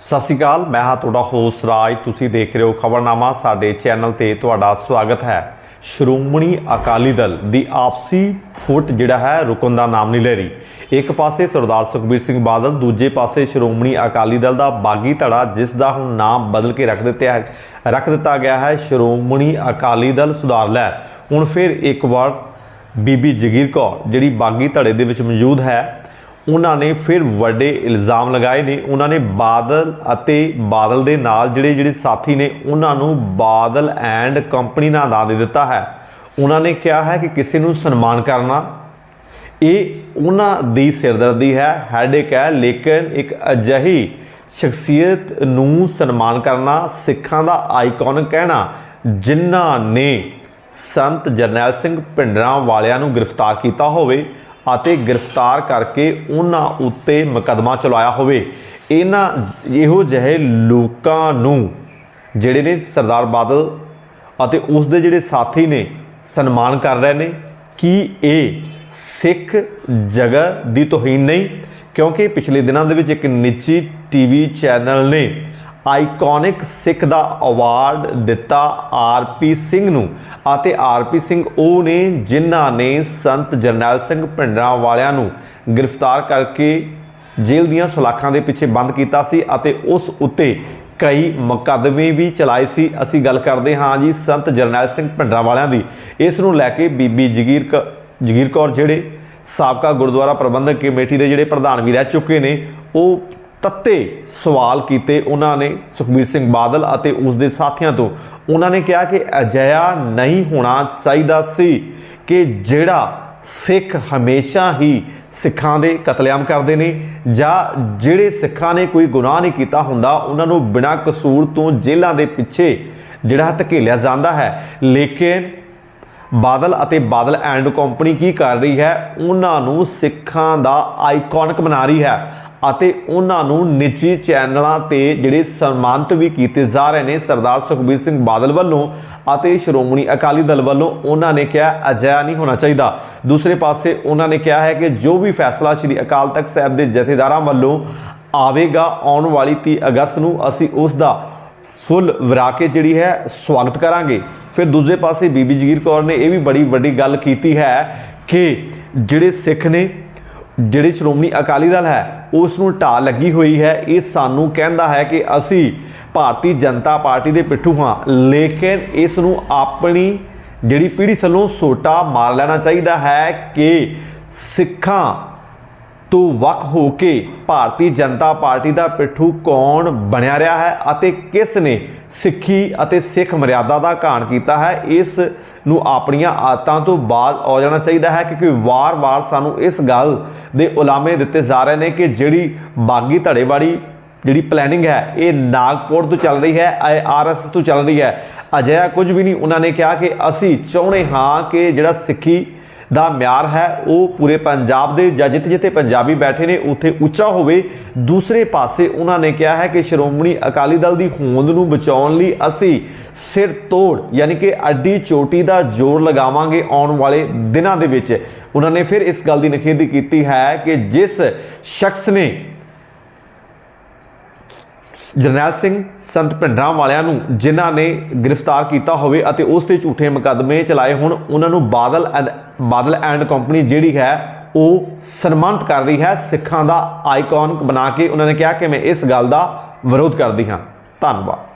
ਸਤਿ ਸ਼੍ਰੀ ਅਕਾਲ, ਮੈਂ ਹਾਂ ਤੁਹਾਡਾ ਹੋਸਟ ਰਾਜ। ਤੁਸੀਂ ਦੇਖ ਰਹੇ ਹੋ ਖਬਰਨਾਮਾ, ਸਾਡੇ ਚੈਨਲ ਤੇ ਤੁਹਾਡਾ ਸਵਾਗਤ ਹੈ। ਸ਼੍ਰੋਮਣੀ ਅਕਾਲੀ ਦਲ ਦੀ ਆਪਸੀ ਫੁੱਟ ਜਿਹੜਾ ਹੈ, ਰੁਕਣ ਦਾ ਨਾਮ ਨਹੀਂ ਲੈ ਰਹੀ। ਇੱਕ ਪਾਸੇ ਸਰਦਾਰ ਸੁਖਬੀਰ ਸਿੰਘ ਬਾਦਲ, ਦੂਜੇ ਪਾਸੇ ਸ਼੍ਰੋਮਣੀ ਅਕਾਲੀ ਦਲ ਦਾ ਬਾਗੀ ਧੜਾ, ਜਿਸ ਦਾ ਹੁਣ ਨਾਮ ਬਦਲ ਕੇ ਰੱਖ ਦਿੱਤਾ ਹੈ, ਰੱਖ ਦਿੱਤਾ ਗਿਆ ਹੈ, ਸ਼੍ਰੋਮਣੀ ਅਕਾਲੀ ਦਲ ਸੁਧਾਰ ਲੈ। ਹੁਣ ਫਿਰ ਇੱਕ ਵਾਰ ਬੀਬੀ ਜਗੀਰ ਕੌਰ, ਜਿਹੜੀ ਬਾਗੀ ਧੜੇ ਦੇ ਵਿੱਚ ਮੌਜੂਦ ਹੈ ਉਹਨਾਂ ਨੇ ਫਿਰ ਵੱਡੇ ਇਲਜ਼ਾਮ ਲਗਾਏ ਨੇ। ਉਹਨਾਂ ਨੇ ਬਾਦਲ ਅਤੇ ਬਾਦਲ ਦੇ ਨਾਲ ਜਿਹੜੇ ਜਿਹੜੇ ਸਾਥੀ ਨੇ, ਉਹਨਾਂ ਨੂੰ ਬਾਦਲ ਐਂਡ ਕੰਪਨੀ ਦਾ ਦੇ ਦਿੱਤਾ ਹੈ। ਉਹਨਾਂ ਨੇ ਕਿਹਾ ਹੈ ਕਿ ਕਿਸੇ ਨੂੰ ਸਨਮਾਨ ਕਰਨਾ, ਇਹ ਉਹਨਾਂ ਦੀ ਸਿਰਦਰਦੀ ਹੈ, ਹੈਡੇਕ ਹੈ, ਲੇਕਿਨ ਇੱਕ ਅਜਿਹੀ ਸ਼ਖਸੀਅਤ ਨੂੰ ਸਨਮਾਨ ਕਰਨਾ, ਸਿੱਖਾਂ ਦਾ ਆਈਕਨ ਕਹਿਣਾ, ਜਿਨ੍ਹਾਂ ਨੇ ਸੰਤ ਜਰਨੈਲ ਸਿੰਘ ਭਿੰਡਰਾਂ ਵਾਲਿਆਂ ਨੂੰ ਗ੍ਰਿਫਤਾਰ ਕੀਤਾ ਹੋਵੇ ਅਤੇ ਗ੍ਰਿਫਤਾਰ ਕਰਕੇ ਉਹਨਾਂ ਉੱਤੇ ਮੁਕੱਦਮਾ ਚਲਾਇਆ ਹੋਵੇ। ਇਹਨਾਂ ਇਹੋ ਜਿਹੇ ਲੋਕਾਂ ਨੂੰ ਜਿਹੜੇ ਨੇ ਸਰਦਾਰ ਬਾਦਲ ਅਤੇ ਉਸ ਦੇ ਜਿਹੜੇ ਸਾਥੀ ਨੇ ਸਨਮਾਨ ਕਰ ਰਹੇ ਨੇ ਕਿ ਇਹ ਸਿੱਖ ਜਗ੍ਹਾ ਦੀ ਤੋਹੀਨ ਨਹੀਂ, ਕਿਉਂਕਿ ਪਿਛਲੇ ਦਿਨਾਂ ਦੇ ਵਿੱਚ ਇੱਕ ਨਿੱਜੀ ਟੀਵੀ ਚੈਨਲ ਨੇ ਆਈਕੋਨਿਕ ਸਿੱਖ ਦਾ ਅਵਾਰਡ ਦਿੱਤਾ ਆਰਪੀ ਸਿੰਘ ਨੂੰ ਅਤੇ ਆਰਪੀ ਸਿੰਘ ਉਹ ਨੇ ਜਿਨ੍ਹਾਂ ਨੇ ਸੰਤ ਜਰਨੈਲ ਸਿੰਘ ਭਿੰਡਰਾਂ ਵਾਲਿਆਂ ਨੂੰ ਗ੍ਰਿਫਤਾਰ ਕਰਕੇ ਜੇਲ੍ਹ ਦੀਆਂ ਸੁਲਾਖਾਂ ਦੇ ਪਿੱਛੇ ਬੰਦ ਕੀਤਾ ਸੀ ਅਤੇ ਉਸ ਉੱਤੇ ਕਈ ਮੁਕੱਦਮੇ ਵੀ ਚਲਾਏ ਸੀ। ਅਸੀਂ ਗੱਲ ਕਰਦੇ ਹਾਂ ਜੀ ਸੰਤ ਜਰਨੈਲ ਸਿੰਘ ਭਿੰਡਰਾਂ ਵਾਲਿਆਂ ਦੀ। ਇਸ ਨੂੰ ਲੈ ਕੇ ਬੀਬੀ ਜਗੀਰ ਕ- ਜਗੀਰ ਕੌਰ ਜਿਹੜੇ ਸਾਬਕਾ ਗੁਰਦੁਆਰਾ ਪ੍ਰਬੰਧਕ ਕਮੇਟੀ ਦੇ ਜਿਹੜੇ ਪ੍ਰਧਾਨ ਵੀ ਰਹਿ ਚੁੱਕੇ ਨੇ, ਉਹ ਤੱਤੇ ਸਵਾਲ ਕੀਤੇ ਉਹਨਾਂ ਨੇ, ਸੁਖਬੀਰ ਸਿੰਘ ਬਾਦਲ ਅਤੇ ਉਸ ਦੇ ਸਾਥੀਆਂ ਤੋਂ। ਉਹਨਾਂ ਨੇ ਕਿਹਾ ਕਿ ਅਜਿਹਾ ਨਹੀਂ ਹੋਣਾ ਚਾਹੀਦਾ ਸੀ ਕਿ ਜਿਹੜਾ ਸਿੱਖ ਹਮੇਸ਼ਾ ਹੀ ਸਿੱਖਾਂ ਦੇ ਕਤਲੇਆਮ ਕਰਦੇ ਨੇ ਜਾਂ ਜਿਹੜੇ ਸਿੱਖਾਂ ਨੇ ਕੋਈ ਗੁਨਾਹ ਨਹੀਂ ਕੀਤਾ ਹੁੰਦਾ, ਉਹਨਾਂ ਨੂੰ ਬਿਨਾਂ ਕਸੂਰ ਤੋਂ ਜੇਲ੍ਹਾਂ ਦੇ ਪਿੱਛੇ ਜਿਹੜਾ ਧਕੇਲਿਆ ਜਾਂਦਾ ਹੈ। ਲੇਕਿਨ ਬਾਦਲ ਅਤੇ ਬਾਦਲ ਐਂਡ ਕੰਪਨੀ ਕੀ ਕਰ ਰਹੀ ਹੈ? ਉਹਨਾਂ ਨੂੰ ਸਿੱਖਾਂ ਦਾ ਆਈਕੋਨਿਕ ਬਣਾ ਰਹੀ ਹੈ। ਅਤੇ ਉਹਨਾਂ ਨੂੰ ਨਿੱਜੀ ਚੈਨਲਾਂ ਤੇ ਜਿਹੜੇ ਸਨਮਾਨਿਤ ਵੀ ਕੀਤੇ ਜਾ ਰਹੇ ਨੇ, ਸਰਦਾਰ ਸੁਖਬੀਰ ਸਿੰਘ ਬਾਦਲ ਵੱਲੋਂ ਅਤੇ ਸ਼੍ਰੋਮਣੀ ਅਕਾਲੀ ਦਲ ਵੱਲੋਂ, ਉਹਨਾਂ ਨੇ ਕਿਹਾ ਅਜਿਹਾ ਨਹੀਂ ਹੋਣਾ ਚਾਹੀਦਾ। ਦੂਸਰੇ ਪਾਸੇ ਉਹਨਾਂ ਨੇ ਕਿਹਾ ਹੈ ਕਿ ਜੋ ਵੀ ਫੈਸਲਾ ਸ੍ਰੀ ਅਕਾਲ ਤਖਤ ਸਾਹਿਬ ਦੇ ਜਥੇਦਾਰਾਂ ਵੱਲੋਂ ਆਵੇਗਾ ਆਉਣ ਵਾਲੀ 30 ਅਗਸਤ ਨੂੰ, ਅਸੀਂ ਉਸ ਦਾ ਫੁੱਲ ਵਿਰਾ ਕੇ ਜਿਹੜੀ ਹੈ ਸਵਾਗਤ ਕਰਾਂਗੇ। ਫਿਰ ਦੂਜੇ ਪਾਸੇ ਬੀਬੀ ਜਗੀਰ ਕੌਰ ਨੇ ਇਹ ਵੀ ਬੜੀ ਵੱਡੀ ਗੱਲ ਕੀਤੀ ਹੈ ਕਿ ਜਿਹੜੇ ਸਿੱਖ ਨੇ, ਜਿਹੜੇ ਸ਼੍ਰੋਮਣੀ ਅਕਾਲੀ ਦਲ ਹੈ ਉਸ ਨੂੰ ਢਾਹ ਲੱਗੀ ਹੋਈ ਹੈ। ਇਹ ਸਾਨੂੰ ਕਹਿੰਦਾ ਹੈ ਕਿ ਅਸੀਂ ਭਾਰਤੀ ਜਨਤਾ ਪਾਰਟੀ ਦੇ ਪਿੱਠੂ ਹਾਂ, ਲੇਕਿਨ ਇਸ ਨੂੰ ਆਪਣੀ ਜਿਹੜੀ ਪੀੜ੍ਹੀ ਥੱਲੋਂ ਸੋਟਾ ਮਾਰ ਲੈਣਾ ਚਾਹੀਦਾ ਹੈ ਕਿ ਸਿੱਖਾਂ ਤੋਂ ਵੱਖ ਹੋ ਕੇ ਭਾਰਤੀ ਜਨਤਾ ਪਾਰਟੀ ਦਾ ਪਿੱਠੂ ਕੌਣ ਬਣਿਆ ਰਿਹਾ ਹੈ ਅਤੇ ਕਿਸ ਨੇ ਸਿੱਖੀ ਅਤੇ ਸਿੱਖ ਮਰਿਆਦਾ ਦਾ ਘਾਣ ਕੀਤਾ ਹੈ, ਇਸ ਨੂੰ ਆਪਣੀਆਂ ਆਦਤਾਂ ਤੋਂ ਬਾਅਦ ਆ ਜਾਣਾ ਚਾਹੀਦਾ ਹੈ ਕਿਉਂਕਿ ਵਾਰ-ਵਾਰ ਸਾਨੂੰ ਇਸ ਗੱਲ ਦੇ ਉਲਾਮੇ ਦਿੱਤੇ ਜਾ ਰਹੇ ਨੇ ਕਿ ਜਿਹੜੀ ਬਾਗੀ ਧੜੇਵਾੜੀ, ਜਿਹੜੀ ਪਲੈਨਿੰਗ ਹੈ, ਇਹ ਨਾਗਪੁਰ ਤੋਂ ਚੱਲ ਰਹੀ ਹੈ, ਇਹ ਆਰਐਸਐਸ ਤੋਂ ਚੱਲ ਰਹੀ ਹੈ। ਅਜਿਹਾ ਕੁਝ ਵੀ ਨਹੀਂ, ਉਹਨਾਂ ਨੇ ਕਿਹਾ ਕਿ ਅਸੀਂ ਚਾਹੁੰਦੇ ਹਾਂ ਕਿ ਜਿਹੜਾ ਸਿੱਖੀ ਦਾ ਮਿਆਰ ਹੈ, ਉਹ ਪੂਰੇ ਪੰਜਾਬ ਦੇ ਜਾਂ ਜਿੱਥੇ ਜਿੱਥੇ ਪੰਜਾਬੀ ਬੈਠੇ ਨੇ, ਉੱਥੇ ਉੱਚਾ ਹੋਵੇ। ਦੂਸਰੇ ਪਾਸੇ ਉਹਨਾਂ ਨੇ ਕਿਹਾ ਹੈ ਕਿ ਸ਼੍ਰੋਮਣੀ ਅਕਾਲੀ ਦਲ ਦੀ ਹੋਂਦ ਨੂੰ ਬਚਾਉਣ ਲਈ ਅਸੀਂ ਸਿਰ ਤੋੜ, ਯਾਨੀ ਕਿ ਅੱਡੀ ਚੋਟੀ ਦਾ ਜ਼ੋਰ ਲਗਾਵਾਂਗੇ ਆਉਣ ਵਾਲੇ ਦਿਨਾਂ ਦੇ ਵਿੱਚ। ਉਹਨਾਂ ਨੇ ਫਿਰ ਇਸ ਗੱਲ ਦੀ ਨਖੇਦੀ ਕੀਤੀ ਹੈ ਕਿ ਜਿਸ ਸ਼ਖਸ ਨੇ ਜਰਨੈਲ ਸਿੰਘ ਸੰਤ ਭਿੰਡਰਾਂ ਵਾਲਿਆਂ ਨੂੰ ਜਿਨ੍ਹਾਂ ਨੇ ਗ੍ਰਿਫਤਾਰ ਕੀਤਾ ਹੋਵੇ ਅਤੇ ਉਸ ਤੇ ਝੂਠੇ ਮੁਕੱਦਮੇ ਚਲਾਏ ਹੋਣ, ਉਹਨਾਂ ਨੂੰ Badal and- Badal and company ਜਿਹੜੀ ਹੈ, ਉਹ ਸਨਮਾਨਿਤ ਕਰ ਰਹੀ ਹੈ, ਸਿੱਖਾਂ ਦਾ ਆਈਕਨ ਬਣਾ ਕੇ ਉਹਨਾਂ ਨੇ ਕਿਹਾ ਕਿ ਮੈਂ ਇਸ ਗੱਲ ਦਾ ਵਿਰੋਧ ਕਰਦੀ ਹਾਂ। ਧੰਨਵਾਦ।